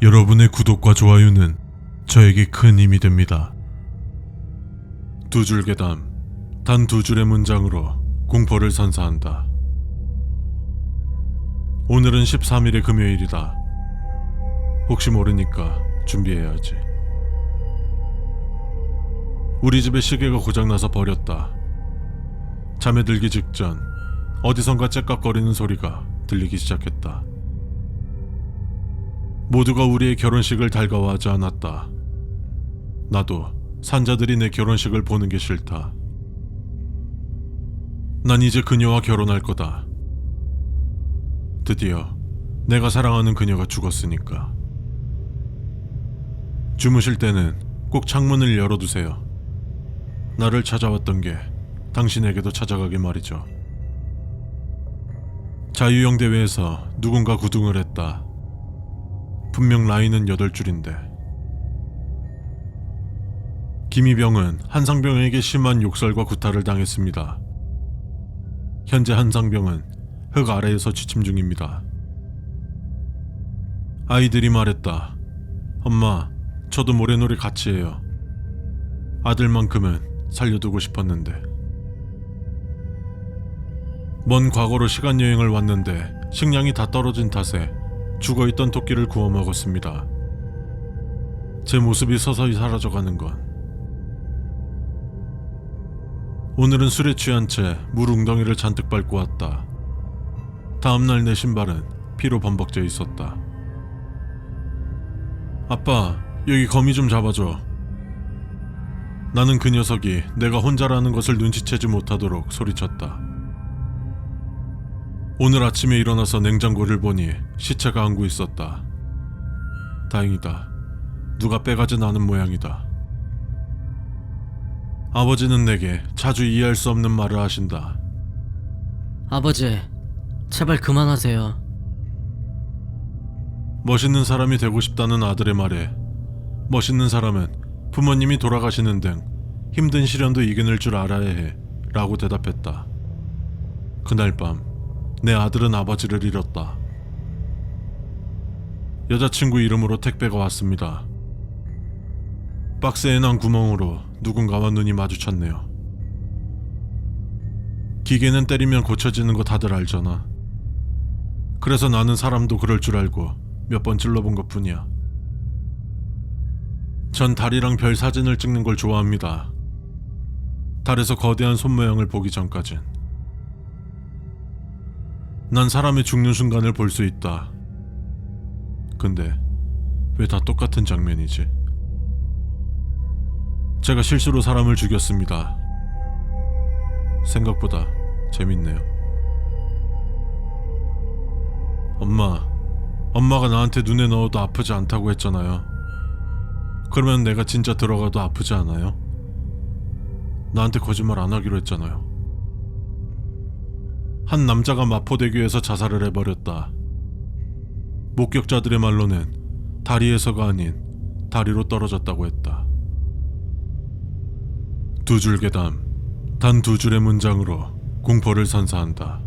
여러분의 구독과 좋아요는 저에게 큰 힘이 됩니다. 두줄 괴담, 단 두 줄의 문장으로 공포를 선사한다. 오늘은 13일의 금요일이다. 혹시 모르니까 준비해야지. 우리 집의 시계가 고장나서 버렸다. 잠에 들기 직전 어디선가 째깍거리는 소리가 들리기 시작했다. 모두가 우리의 결혼식을 달가워하지 않았다. 나도 산자들이 내 결혼식을 보는 게 싫다. 난 이제 그녀와 결혼할 거다. 드디어 내가 사랑하는 그녀가 죽었으니까. 주무실 때는 꼭 창문을 열어두세요. 나를 찾아왔던 게 당신에게도 찾아가길 말이죠. 자유형 대회에서 누군가 구등을 했다. 분명 라인은 8줄인데. 김희병은 한상병에게 심한 욕설과 구타를 당했습니다. 현재 한상병은 흙 아래에서 취침 중입니다. 아이들이 말했다. 엄마, 저도 모래놀이 같이 해요. 아들만큼은 살려두고 싶었는데. 먼 과거로 시간 여행을 왔는데 식량이 다 떨어진 탓에 죽어있던 토끼를 구워 먹었습니다. 제 모습이 서서히 사라져가는 건. 오늘은 술에 취한 채 물 웅덩이를 잔뜩 밟고 왔다. 다음날 내 신발은 피로 범벅져 있었다. 아빠, 여기 거미 좀 잡아줘. 나는 그 녀석이 내가 혼자라는 것을 눈치채지 못하도록 소리쳤다. 오늘 아침에 일어나서 냉장고를 보니 시체가 안고 있었다. 다행이다. 누가 빼가진 않은 모양이다. 아버지는 내게 자주 이해할 수 없는 말을 하신다. 아버지, 제발 그만하세요. 멋있는 사람이 되고 싶다는 아들의 말에 멋있는 사람은 부모님이 돌아가시는 등 힘든 시련도 이겨낼 줄 알아야 해 라고 대답했다. 그날 밤 내 아들은 아버지를 잃었다. 여자친구 이름으로 택배가 왔습니다. 박스에 난 구멍으로 누군가와 눈이 마주쳤네요. 기계는 때리면 고쳐지는 거 다들 알잖아. 그래서 나는 사람도 그럴 줄 알고 몇 번 찔러본 것 뿐이야. 전 달이랑 별 사진을 찍는 걸 좋아합니다. 달에서 거대한 손 모양을 보기 전까진. 난 사람이 죽는 순간을 볼 수 있다. 근데 왜 다 똑같은 장면이지? 제가 실수로 사람을 죽였습니다. 생각보다 재밌네요. 엄마, 엄마가 나한테 눈에 넣어도 아프지 않다고 했잖아요. 그러면 내가 진짜 들어가도 아프지 않아요? 나한테 거짓말 안 하기로 했잖아요. 한 남자가 마포대교에서 자살을 해버렸다. 목격자들의 말로는 다리에서가 아닌 다리로 떨어졌다고 했다. 두줄 괴담, 단 두 줄의 문장으로 공포를 선사한다.